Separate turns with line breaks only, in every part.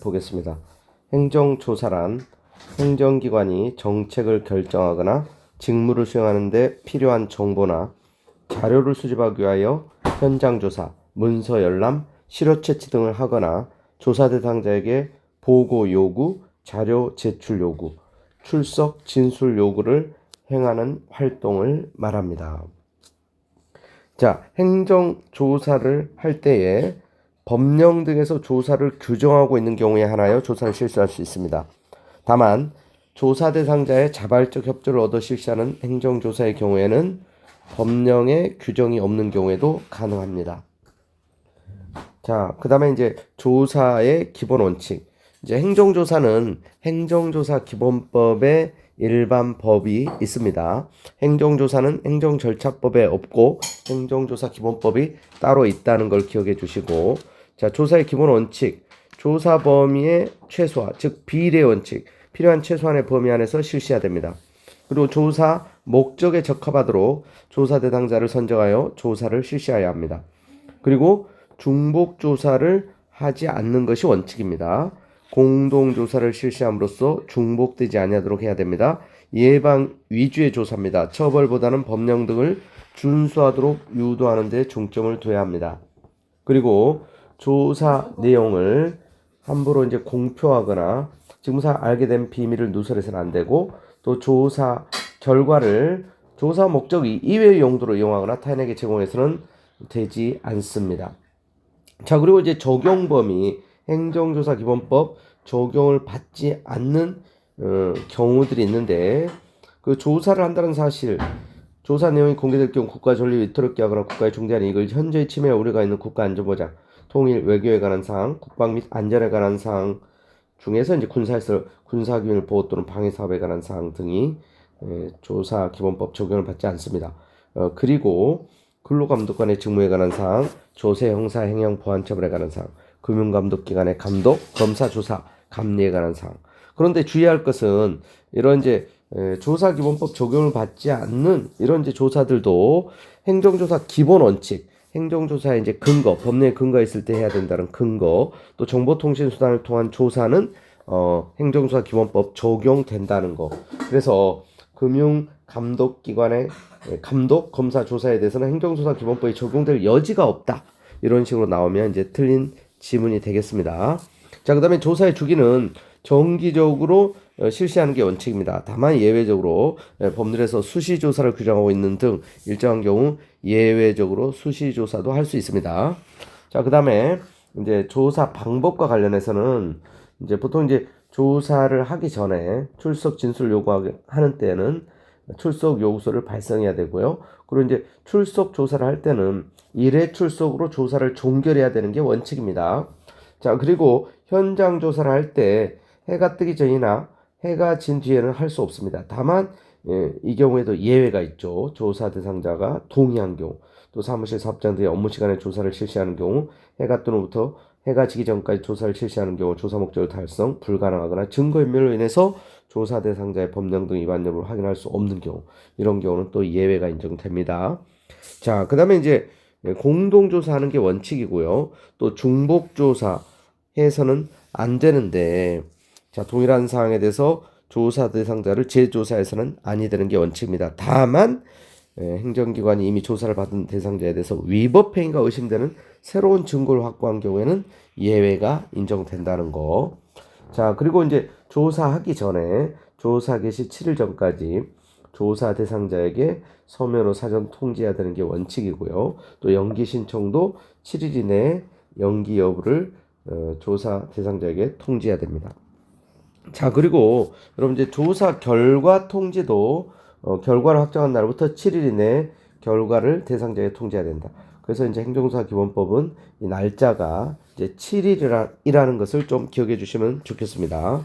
보겠습니다. 행정조사란 행정기관이 정책을 결정하거나 직무를 수행하는 데 필요한 정보나 자료를 수집하기 위하여 현장조사, 문서 열람, 실효 채취 등을 하거나 조사 대상자에게 보고 요구, 자료 제출 요구, 출석 진술 요구를 행하는 활동을 말합니다. 자, 행정조사를 할 때에 법령 등에서 조사를 규정하고 있는 경우에 하나여 조사를 실시할 수 있습니다. 다만 조사 대상자의 자발적 협조를 얻어 실시하는 행정조사의 경우에는 법령에 규정이 없는 경우에도 가능합니다. 자, 그 다음에 이제 조사의 기본 원칙. 이제 행정조사는 행정조사 기본법에 일반 법이 있습니다. 행정조사는 행정절차법에 없고 행정조사 기본법이 따로 있다는 걸 기억해 주시고 자, 조사의 기본 원칙. 조사 범위의 최소화, 즉 비례 원칙. 필요한 최소한의 범위 안에서 실시해야 됩니다. 그리고 조사 목적에 적합하도록 조사 대상자를 선정하여 조사를 실시해야 합니다. 그리고 중복 조사를 하지 않는 것이 원칙입니다. 공동 조사를 실시함으로써 중복되지 아니하도록 해야 됩니다. 예방 위주의 조사입니다. 처벌보다는 법령 등을 준수하도록 유도하는 데 중점을 둬야 합니다. 그리고 조사 내용을 함부로 이제 공표하거나 직무상 알게 된 비밀을 누설해서는 안 되고 또 조사 결과를 조사 목적 이외의 용도로 이용하거나 타인에게 제공해서는 되지 않습니다. 자, 그리고 이제 적용 범위 행정조사 기본법 적용을 받지 않는 어, 경우들이 있는데 그 조사를 한다는 사실 조사 내용이 공개될 경우 국가 전립 위태롭게 하거나 국가의 중대한 이익을 현저히 침해 우려가 있는 국가 안전보장, 통일, 외교에 관한 사항, 국방 및 안전에 관한 사항 중에서 이제 군사에서 군사기밀 보호 또는 방해 사업에 관한 사항 등이 에, 조사 기본법 적용을 받지 않습니다. 어, 그리고 근로감독관의 직무에 관한 사항, 조세, 형사, 행영, 보안 처벌에 관한 사항, 금융감독기관의 감독, 검사, 조사, 감리에 관한 사항. 그런데 주의할 것은 이런 이제 에, 조사 기본법 적용을 받지 않는 이런 이제 조사들도 행정조사 기본 원칙, 행정조사의 이제 근거, 법령에 근거가 있을 때 해야 된다는 근거, 또 정보통신수단을 통한 조사는 어, 행정조사 기본법 적용된다는 거. 그래서 금융 감독기관의 에, 감독, 검사, 조사에 대해서는 행정조사 기본법이 적용될 여지가 없다. 이런 식으로 나오면 이제 틀린 지문이 되겠습니다. 자, 그 다음에 조사의 주기는 정기적으로 어, 실시하는 게 원칙입니다. 다만 예외적으로 예, 법률에서 수시 조사를 규정하고 있는 등 일정한 경우 예외적으로 수시 조사도 할 수 있습니다. 자, 그 다음에 이제 조사 방법과 관련해서는 이제 보통 이제 조사를 하기 전에 출석 진술 요구하는 때는 출석 요구서를 발송해야 되고요. 그리고 이제 출석 조사를 할 때는 일회 출석으로 조사를 종결해야 되는 게 원칙입니다. 자, 그리고 현장 조사를 할 때 해가 뜨기 전이나 해가 진 뒤에는 할 수 없습니다. 다만 예, 이 경우에도 예외가 있죠. 조사 대상자가 동의한 경우, 또 사무실 사업장들이 업무 시간에 조사를 실시하는 경우, 해가 뜨는 후부터 해가 지기 전까지 조사를 실시하는 경우 조사 목적을 달성 불가능하거나 증거인멸로 인해서 조사 대상자의 법령 등 위반 여부를 확인할 수 없는 경우, 이런 경우는 또 예외가 인정됩니다. 자, 그 다음에 이제 공동 조사하는 게 원칙이고요. 또 중복 조사 해서는 안 되는데, 자, 동일한 사항에 대해서 조사 대상자를 재조사해서는 아니 되는 게 원칙입니다. 다만 예, 행정기관이 이미 조사를 받은 대상자에 대해서 위법 행위가 의심되는 새로운 증거를 확보한 경우에는 예외가 인정된다는 거. 자, 그리고 이제 조사하기 전에 조사 개시 7일 전까지 조사 대상자에게 서면으로 사전 통지해야 되는 게 원칙이고요. 또 연기 신청도 7일 이내에 연기 여부를 어, 조사 대상자에게 통지해야 됩니다. 자, 그리고 여러분 이제 조사 결과 통지도 어, 결과를 확정한 날부터 7일 이내에 결과를 대상자에게 통지해야 된다. 그래서 이제 행정조사 기본법은 이 날짜가 이제 7일이라는 것을 좀 기억해 주시면 좋겠습니다.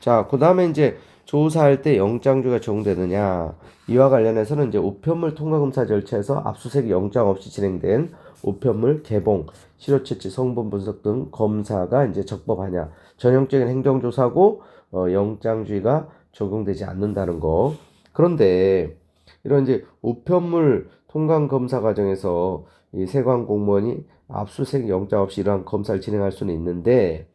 자, 그 다음에 이제 조사할 때 영장주가 적용되느냐. 이와 관련해서는 이제 우편물 통과검사 절차에서 압수수색 영장 없이 진행된 우편물 개봉, 실효채취, 성분 분석 등 검사가 이제 적법하냐. 전형적인 행정조사고 어, 영장주의가 적용되지 않는다는 거. 그런데 이런 이제 우편물 통관 검사 과정에서 이 세관 공무원이 압수수색 영장 없이 이러한 검사를 진행할 수는 있는데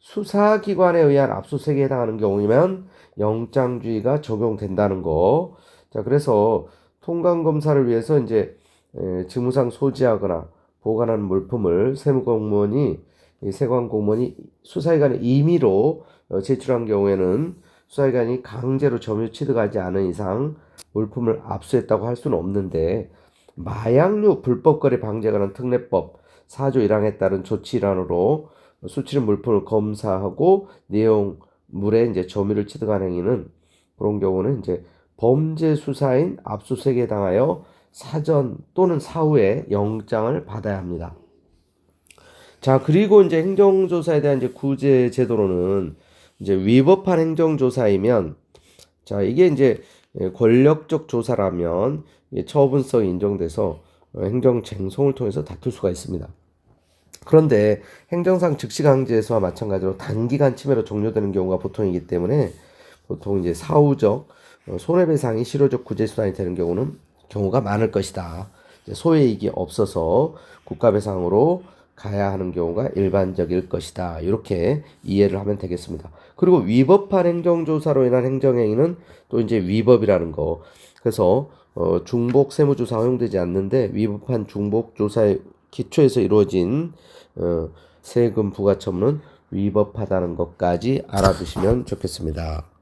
수사기관에 의한 압수수색에 해당하는 경우이면 영장주의가 적용된다는 거. 자, 그래서 통관 검사를 위해서 이제 에, 직무상 소지하거나 보관하는 물품을 세무공무원이 이 세관공무원이 수사기관에 임의로 어, 제출한 경우에는 수사기관이 강제로 점유 취득하지 않은 이상 물품을 압수했다고 할 수는 없는데 마약류 불법거래 방지에 관한 특례법 4조 1항에 따른 조치 일환으로 수취른 물품을 검사하고 내용물에 이제 점유를 취득한 행위는 그런 경우는 이제 범죄 수사인 압수수색에 해당하여 사전 또는 사후에 영장을 받아야 합니다. 자, 그리고 이제 행정조사에 대한 이제 구제 제도로는 이제 위법한 행정조사이면 자, 이게 이제 예, 권력적 조사라면 처분성이 인정돼서 어, 행정쟁송을 통해서 다툴 수가 있습니다. 그런데 행정상 즉시 강제수와 마찬가지로 단기간 침해로 종료되는 경우가 보통이기 때문에 보통 이제 사후적 어, 손해배상이 실효적 구제수단이 되는 경우는 경우가 많을 것이다. 이제 소외이익이 없어서 국가배상으로 가야 하는 경우가 일반적일 것이다. 이렇게 이해를 하면 되겠습니다. 그리고 위법한 행정조사로 인한 행정행위는 또 이제 위법이라는 거. 그래서 어, 중복 세무조사 허용되지 않는데 위법한 중복 조사의 기초에서 이루어진 어, 세금 부과 처분은 위법하다는 것까지 알아두시면 좋겠습니다.